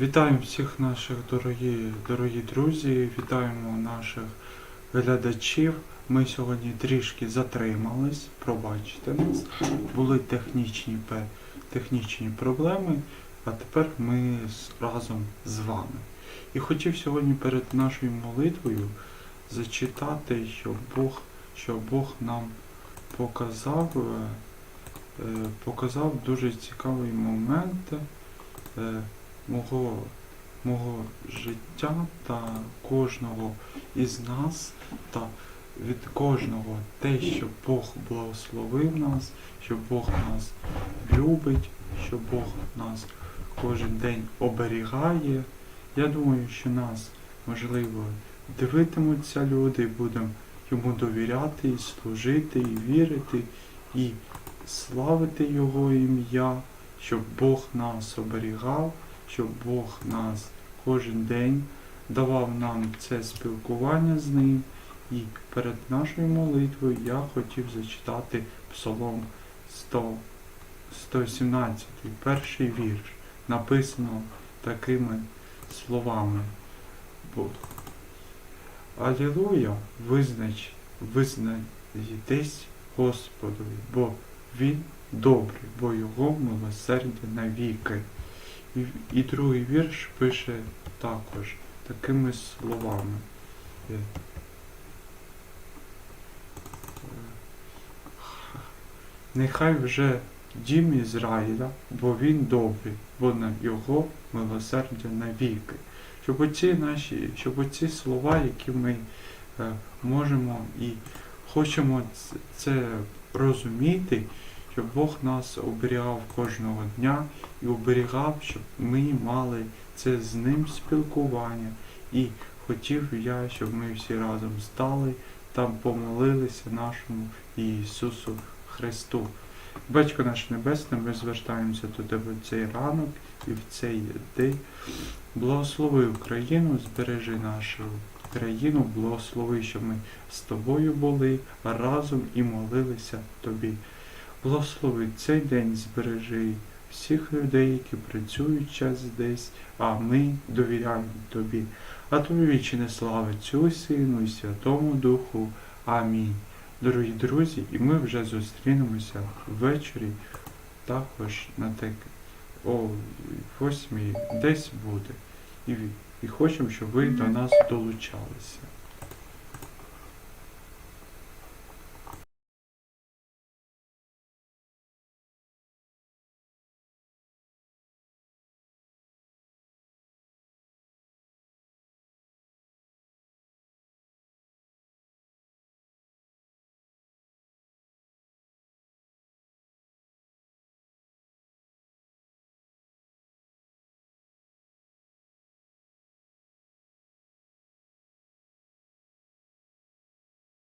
Вітаємо всіх наших дорогі, дорогі друзі, вітаємо наших глядачів. Ми сьогодні трішки затримались, пробачте нас. Були технічні, технічні проблеми, а тепер ми разом з вами. І хотів сьогодні перед нашою молитвою зачитати, що Бог, що Бог нам показав, е, е, показав дуже цікавий момент. Мого, мого життя та кожного із нас, та від кожного те, що Бог благословив нас, що Бог нас любить, що Бог нас кожен день оберігає. Я думаю, що нас, можливо, дивитимуться люди, будемо йому довіряти, і служити, і вірити, і славити Його ім'я, щоб Бог нас оберігав, щоб Бог нас кожен день давав нам це спілкування з ним. І перед нашою молитвою я хотів зачитати Псалом 100, 117, перший вірш, написано такими словами. Бо- Алілуя, визнач, визнайтесь Господові, бо Він добрий, бо Його милосердя навіки. І, другий вірш пише також такими словами. Е, Нехай вже дім Ізраїля, бо він добрий, бо на його милосердя навіки. Щоб оці наші, щоб оці слова, які ми е, можемо і хочемо це розуміти, щоб Бог нас оберігав кожного дня і оберігав, щоб ми мали це з ним спілкування. І хотів я, щоб ми всі разом стали там помолилися нашому Ісусу Христу. Батько наш Небесний, ми звертаємося до Тебе в цей ранок і в цей день. Благослови Україну, збережи нашу країну, благослови, щоб ми з тобою були разом і молилися Тобі. Благослови цей день, збережи всіх людей, які працюють час десь, а ми довіряємо Тобі. А тобі вічне слава Цю Сину і Святому Духу. Амінь. Дорогі друзі, і ми вже зустрінемося ввечері також на так о восьмій десь буде. І, і хочемо, щоб ви до нас долучалися.